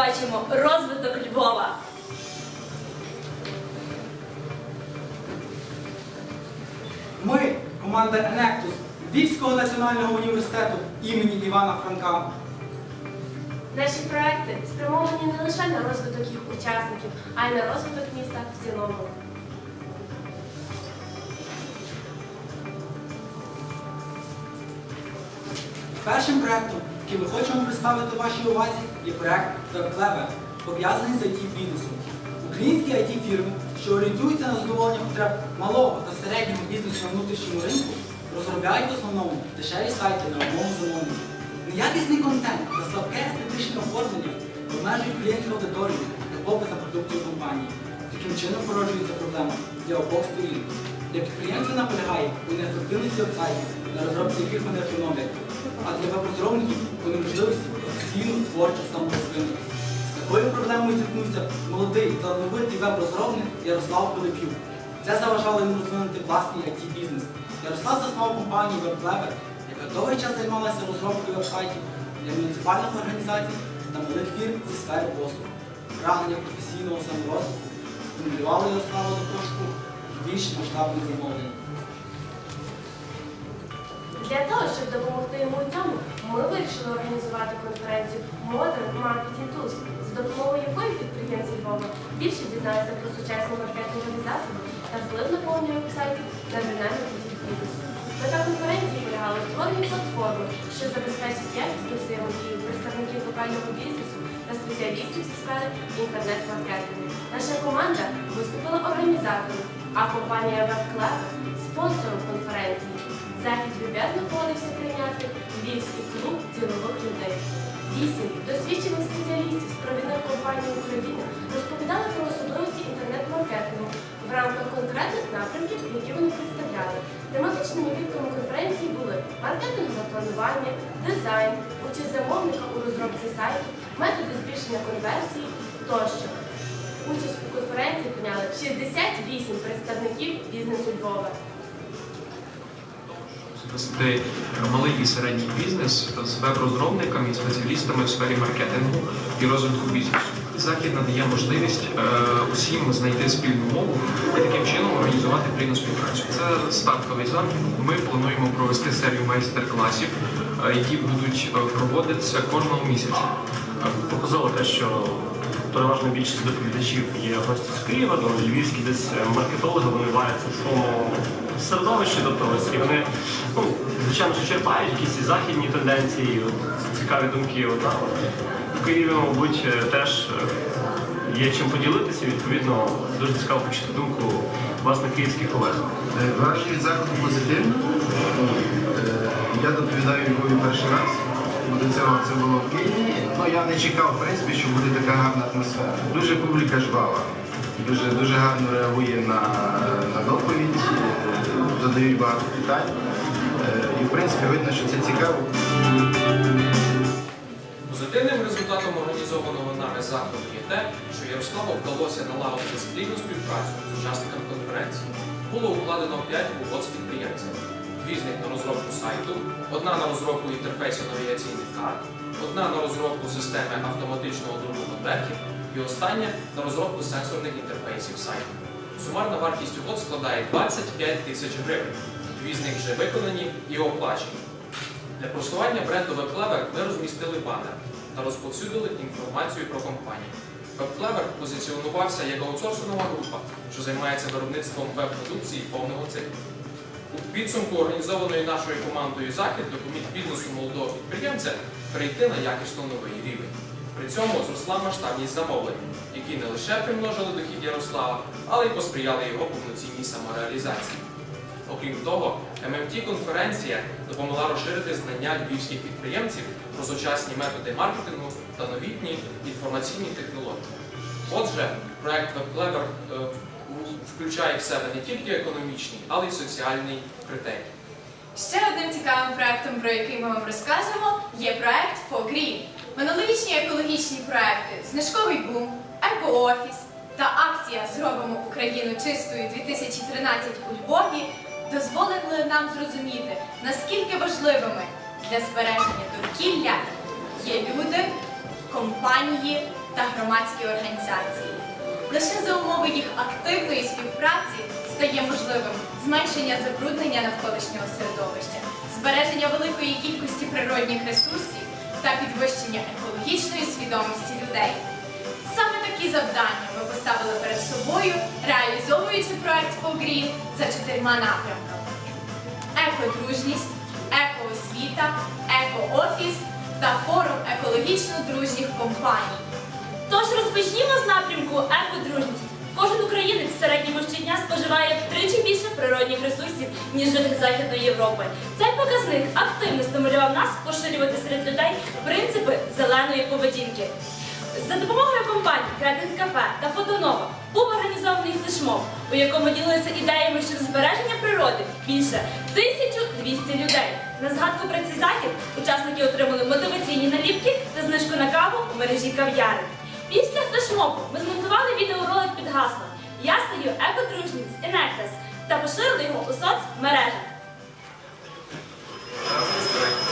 бачимо розвиток Львова. Ми, команда Енектус Львівського національного університету імені Івана Франка. Наші проекти спрямовані не лише на розвиток їх учасників, а й на розвиток міста в цілому. Першим проектом, який ми хочемо представити вашій увазі, є проект WebClever, пов'язаний з IT-бізнесом. Українські IT-фірми, що орієнтуються на задоволення потреб малого та середнього бізнесу на внутрішньому ринку, розробляють в основному дешеві сайти на одному замовленні. Неякісний контент та слабке естетичне оформлення обмежують клієнтську аудиторію та попит на продукцію компанії. Таким чином породжується проблема для обох сторін. Для підприємця наполягає у неефективності вебсайтів, на розробці яких вони економлять, а для веб-розробників у неможливості професійно творчо саморозвинутися. З такою проблемою зіткнувся молодий талановитий веб-розробник Ярослав Пилипюк. Це заважало йому розвинути власний IT-бізнес. Ярослав заснував компанію WebClever, яка довгий час займалася розробкою веб-сайтів для муніципальних організацій та малих фірм зі сфери послуг. Прагнення професійного саморозвитку стимулювало Ярослава до пошуку більш масштабних замовлень. Для того, щоб допомогти йому у цьому, ми вирішили організувати конференцію Modern Marketing Tools, за допомогою якої підприємці Львова більше дізнаються про сучасні маркетингові засоби та вплив наповнення вебсайтів на динаміку їх бізнесу. Мета конференції полягала створенні платформи, що забезпечить якісну взаємодію представників локального бізнесу та спеціалістів зі сфери інтернет-маркетингу. Наша команда виступила організатором, а компанія WebClub – спонсором. Захід люб'язно погодився прийняти Львівський клуб ділових людей. Вісім досвідчених спеціалістів з провідних компаній України розповідали про особливості інтернет-маркетингу в рамках конкретних напрямків, які вони представляли. Тематичними вітками конференції були маркетингове планування, дизайн, участь замовника у розробці сайту, методи збільшення конверсії тощо. Участь у конференції прийняли 68 представників бізнесу Львова. Вести малий і середній бізнес з веб-розробниками і спеціалістами в сфері маркетингу і розвитку бізнесу. Захід надає можливість е, усім знайти спільну мову і таким чином організувати плідну співпрацю. Це стартовий захід. Ми плануємо провести серію майстер-класів, е, які будуть е, проводитися кожного місяця. Показово те, що переважна більшість доповідачів є гості з Києва, ну, львівські десь маркетологи, вони варяться в своєму середовищі, тобто ось і вони, ну, звичайно, що черпають якісь західні тенденції, от, цікаві думки. От, а, в Києві, мабуть, е, теж е, є чим поділитися, відповідно, дуже цікаво почути думку власне київських колег. Е, Враження заходу позитивні. Е, Я доповідаю Львові перший раз. До цього це було в Києві. Ну я не чекав, в принципі, що буде така гарна атмосфера. Дуже публіка жвава, дуже, дуже гарно реагує на, на доповідь, задають багато питань. Е, І в принципі видно, що це цікаво. Позитивним результатом організованого нами заходу є те, що Ярославу вдалося налагодити спільну співпрацю з учасниками конференції. Було укладено 5 угод з підприємцями. Дві на розробку сайту, одна на розробку інтерфейсу навігаційних карт, одна на розробку системи автоматичного друку конвертів і остання на розробку сенсорних інтерфейсів сайту. Сумарна вартість угод складає 25 тисяч гривень. Дві з них вже виконані і оплачені. Для просування бренду WebClever ми розмістили банер та розповсюдили інформацію про компанію. WebClever позиціонувався як аутсорсингова група, що займається виробництвом веб-продукції повного циклу. У підсумку організованої нашою командою захід допоміг бізнесу молодого підприємця перейти на якісно новий рівень. При цьому зросла масштабність замовлень, які не лише примножили дохід Ярослава, але й посприяли його повноцінній самореалізації. Окрім того, ММТ-конференція допомогла розширити знання львівських підприємців про сучасні методи маркетингу та новітні інформаційні технології. Отже, проект WebClever е, включає в себе не тільки економічний, але й соціальний критерій. Ще одним цікавим проектом, про який ми вам розкажемо, є проект «Фогрін». Минулорічні екологічні проекти Знижковий бум, Екоофіс та акція Зробимо Україну чистою 2013 у Львові дозволили нам зрозуміти, наскільки важливими для збереження довкілля є люди компанії та громадські організації. Лише за умови їх активної співпраці стає можливим зменшення забруднення навколишнього середовища, збереження великої кількості природних ресурсів та підвищення екологічної свідомості людей. Саме такі завдання ми поставили перед собою, реалізовуючи проект «Фогрін» за чотирма напрямками: екодружність, екоосвіта, екоофіс та форум екологічно дружніх компаній. Тож розпочнімо з напрямку природних ресурсів, ніж житель Західної Європи. Цей показник активно стимулював нас поширювати серед людей принципи зеленої поведінки. За допомогою компаній Кредит Кафе та Фотонова був організований флешмоб, у якому ділилися ідеями щодо збереження природи більше 1200 людей. На згадку про цей захід учасники отримали мотиваційні наліпки та знижку на каву у мережі кав'ярень. Після флешмобу ми змонтували відеоролик під гаслом Я стаю екодружнім з Енектес та поширили його у соцмережах.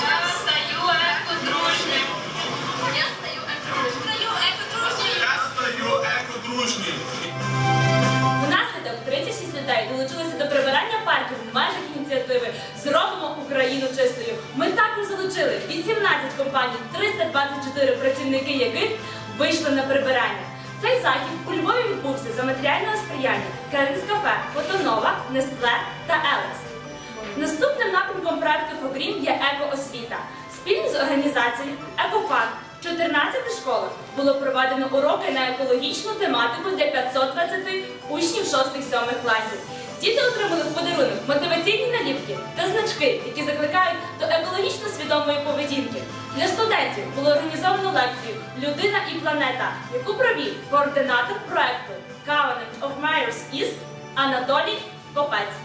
Я стаю екодружнім. Я стаю екодружнім. Я стаю екодружнім. Внаслідок 36 людей долучилися до прибирання парків в межах ініціативи Зробимо Україну чистою. Ми також залучили 18 компаній, 324 працівники яких вийшли на прибирання. Цей захід у Львові відбувся за матеріального сприяння Керенс Кафе, Фотонова, Нестле та Елекс. Наступним напрямком проекту Фогрім є екоосвіта. Спільно з організацією Екофан в 14 школах було проведено уроки на екологічну тематику для 520 учнів 6-7 класів. Діти отримали в подарунок мотиваційні наліпки та значки, які закликають до екологічно свідомої поведінки. Для студентів було організовано лекцію Людина і планета, яку провів координатор проекту Covenant of Mayors East Анатолій Попець.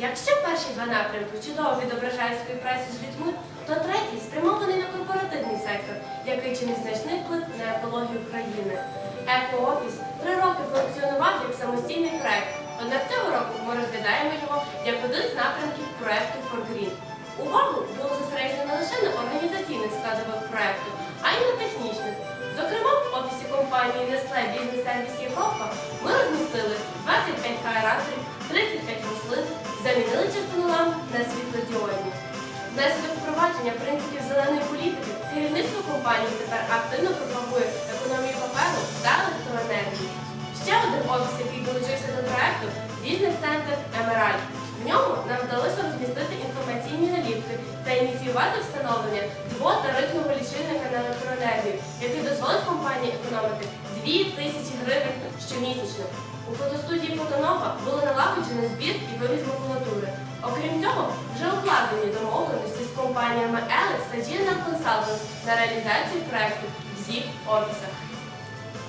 Якщо перші два напрямки чудово відображають співпрацю з людьми, то третій спрямований на корпоративний сектор, який чинить значний вплив на екологію країни. Екоофіс три роки функціонував як самостійний проект, однак цього року ми розглядаємо його як один з напрямків проекту For Green. Увагу було зосереджено не лише на організаційних складових проекту, а й на технічних. Зокрема, в офісі компанії Nestle Business Service Європа ми розмістили 25 аераторів, 35 рослин, замінили частину ламп на світлодіодні. Внаслідок впровадження принципів зеленої політики керівництво компанії тепер активно пропагує економію паперу та електроенергії. Ще один офіс, який долучився до проекту бізнес-центр Емеральд. В ньому нам вдалося розмістити інформаційні наліпки та ініціювати встановлення двотарифного лічильника на електроенергію, який дозволить компанії економити 2 тисячі гривень щомісячно. У фотостудії Фотонова було налагоджено збір і вивіз макулатури. Окрім цього, вже укладені домовленості з компаніями Alex та GNL Consulting на реалізацію проекту в їх офісах.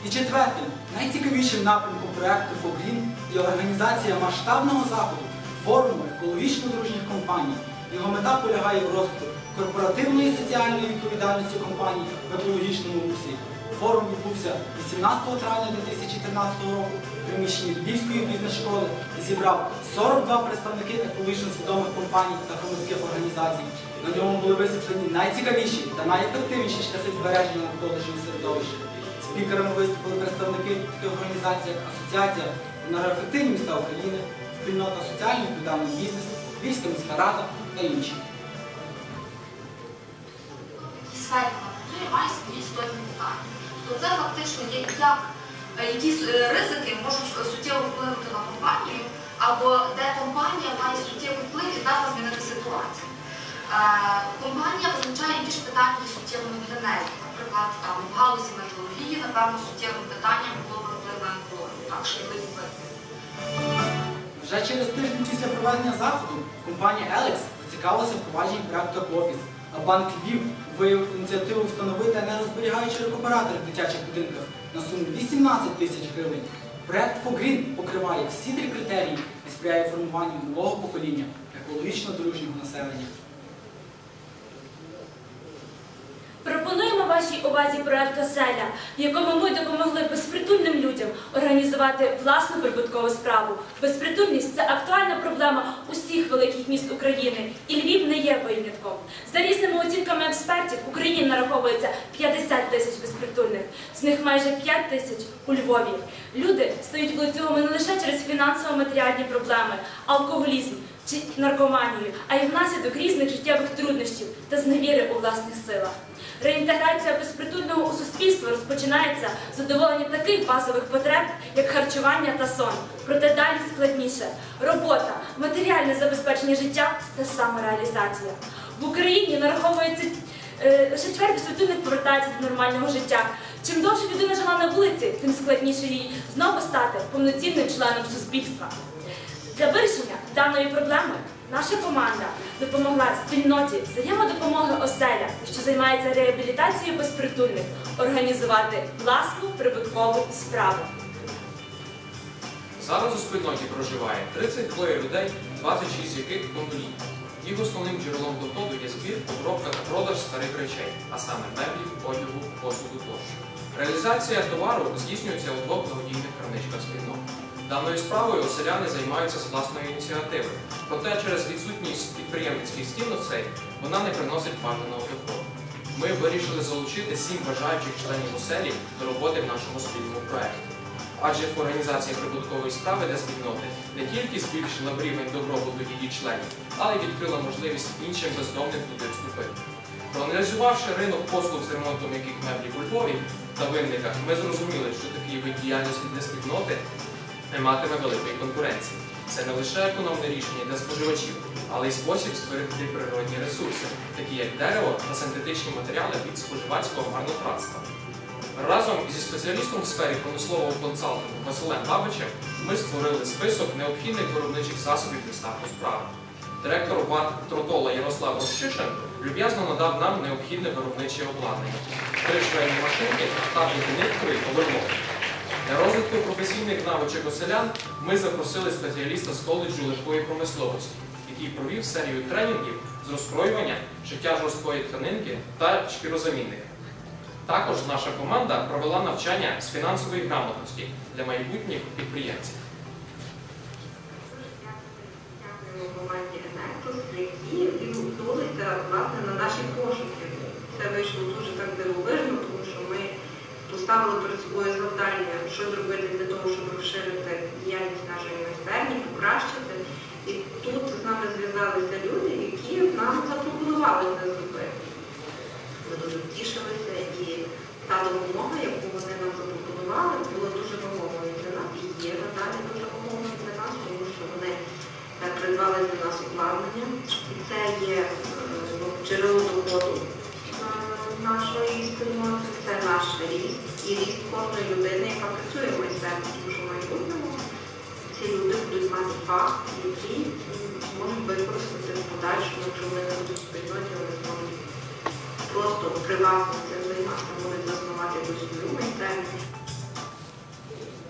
І четвертим, найцікавішим напрямком проекту Фогрін є організація масштабного заходу форуму екологічно дружніх компаній. Його мета полягає в розвитку корпоративної соціальної відповідальності компаній в екологічному руслі. Форум відбувся 18 травня 2013 року в приміщенні Львівської бізнес-школи і зібрав 42 представники екологічно свідомих компаній та громадських організацій. На ньому були висвітлені найцікавіші та найефективніші шляхи збереження навколишнього середовища. Спікерами виступили представники таких організацій, як Асоціація енергоефективні міста України, спільнота соціально відповідальний бізнес, Львівська міська рада та інші. сфері працює, має свої істотні питання. Тобто це фактично є як е, якісь е, ризики можуть суттєво вплинути на компанію, або де компанія має суттєвий вплив і здатна змінити ситуацію. Е, Компанія визначає які ж питання є суттєвими для. Наприклад, там в галузі металургії, напевно, суттєвим питанням було на екологію, так шкідливі викиди. Вже через тиждень після проведення заходу компанія Alex зацікавилася впровадженням проекту «Офіс», а банк Львів виявив ініціативу встановити енергозберігаючі рекуператори в дитячих будинках на суму 18 тисяч гривень. Проект «Фогрін» покриває всі три критерії і сприяє формуванню нового покоління екологічно дружнього населення. Вашій увазі проект «Оселя», в якому ми допомогли безпритульним людям організувати власну прибуткову справу. Безпритульність це актуальна проблема усіх великих міст України, і Львів не є винятком. За різними оцінками експертів, Україні нараховується 50 тисяч безпритульних, з них майже 5 тисяч у Львові. Люди стають лицюгами не лише через фінансово-матеріальні проблеми, алкоголізм чи наркоманію, а й внаслідок різних життєвих труднощів та зневіри у власних силах. Реінтеграція безпритульного у суспільство розпочинається з задоволення таких базових потреб, як харчування та сон. Проте далі складніше робота, матеріальне забезпечення життя та самореалізація. В Україні нараховується е, лише чверть безпритульних повертається до нормального життя. Чим довше людина жила на вулиці, тим складніше їй знову стати повноцінним членом суспільства. Для вирішення даної проблеми наша команда допомогла спільноті взаємодопомоги оселя, що займається реабілітацією безпритульних, організувати власну прибуткову справу. Зараз у спільноті проживає 32 людей, 26 з яких повнолітні. Їх основним джерелом доходу є збір, обробка та продаж старих речей, а саме меблів, одягу, посуду тощо. Реалізація товару здійснюється у двох благодійних крамничках спільноти. Даною справою оселяни займаються з власної ініціативи, проте через відсутність підприємницьких стінностей вона не приносить бажаного доходу. Ми вирішили залучити сім бажаючих членів оселі до роботи в нашому спільному проєкті. Адже в організації прибуткової справи для спільноти не тільки збільшила рівень добробуту її членів, але й відкрила можливість іншим бездомним туди вступити. Проаналізувавши ринок послуг з ремонтом яких меблів у Львові та винниках, ми зрозуміли, що такий вид діяльності для спільноти не матиме великої конкуренції. Це не лише економне рішення для споживачів, але й спосіб зберегти природні ресурси, такі як дерево та синтетичні матеріали від споживацького марнотратства. Разом зі спеціалістом в сфері промислового консалтингу Василем Бабичем ми створили список необхідних виробничих засобів для старту справи. Директор ВАТ Тротола Ярослав Рощишин люб'язно надав нам необхідне виробниче обладнання, три швейні машинки та нитковий повернув. Для розвитку професійних навичок оселян ми запросили спеціаліста з коледжу легкої промисловості, який провів серію тренінгів з розкроювання, життя жорсткої тканинки та шкірозамінних. Також наша команда провела навчання з фінансової грамотності для майбутніх підприємців. Дякуємо команді Енектус, які відгукнулися власне на наші пошуки. Це вийшло дуже так дивовижно, тому що ми поставили перед собою завдання, що зробити для того, щоб розширити діяльність нашої майстерні, покращити. І тут з нами зв'язалися люди, які нам запропонували це зробити. Ми дуже втішилися і та допомога, яку вони нам запропонували, була дуже вимогою для нас і є надалі дуже вимогою для нас, тому що вони придбали для нас обладнання. І це є е, ну, джерело доходу наш ріст і ріст кожної людини, яка працює в майстерні, тому що ці люди будуть мати який м, можуть використати в подальшому, якщо вони не будуть спільноті, вони зможуть просто приватно цим займатися, можуть заснувати якусь свою майстерню.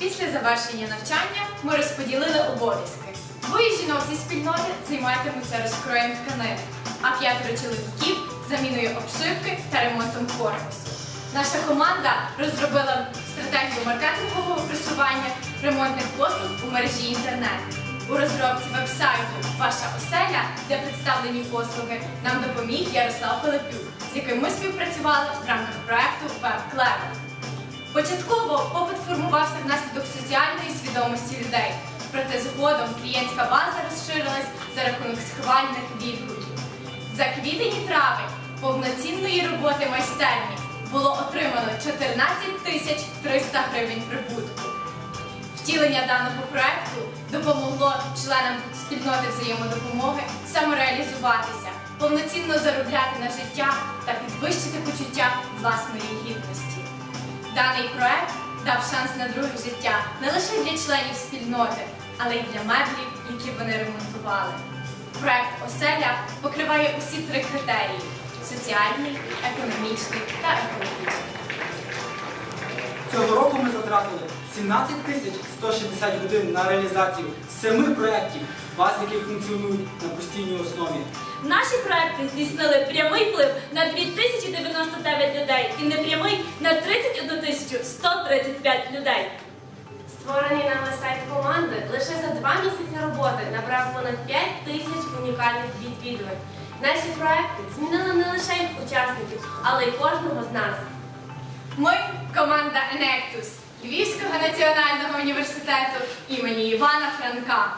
Після завершення навчання ми розподілили обов'язки. Двоє жінок зі спільноти займатимуться розкроєм тканини, а п'ятеро чоловіків заміною обшивки та ремонтом корпусу. Наша команда розробила стратегію маркетингового просування ремонтних послуг у мережі інтернет. У розробці вебсайту Ваша оселя, де представлені послуги, нам допоміг Ярослав Пилипюк, з яким ми співпрацювали в рамках проекту WebClever. Початково попит формувався внаслідок соціальної свідомості людей, проте згодом клієнтська база розширилась за рахунок схвальних відгуків. За квітень і травень повноцінної роботи майстерні було отримано 14 тисяч 300 гривень прибутку. Втілення даного проекту допомогло членам спільноти взаємодопомоги самореалізуватися, повноцінно заробляти на життя та підвищити почуття власної гідності. Даний проект дав шанс на друге життя не лише для членів спільноти, але й для меблів, які вони ремонтували. Проект Оселя покриває усі три критерії: соціальний, економічний та екологічний. Цього року ми затратили 17 тисяч 160 годин на реалізацію семи проєктів, баз яких функціонують на постійній основі. Наші проекти здійснили прямий вплив на 2099 людей і непрямий на 31 тисячу 135 людей. Створений нами сайт команди лише за два місяці роботи набрав понад 5 тисяч унікальних відвідувань. Наші проекти змінили не лише їх учасників, але й кожного з нас. Ми команда Енектус Львівського національного університету імені Івана Франка.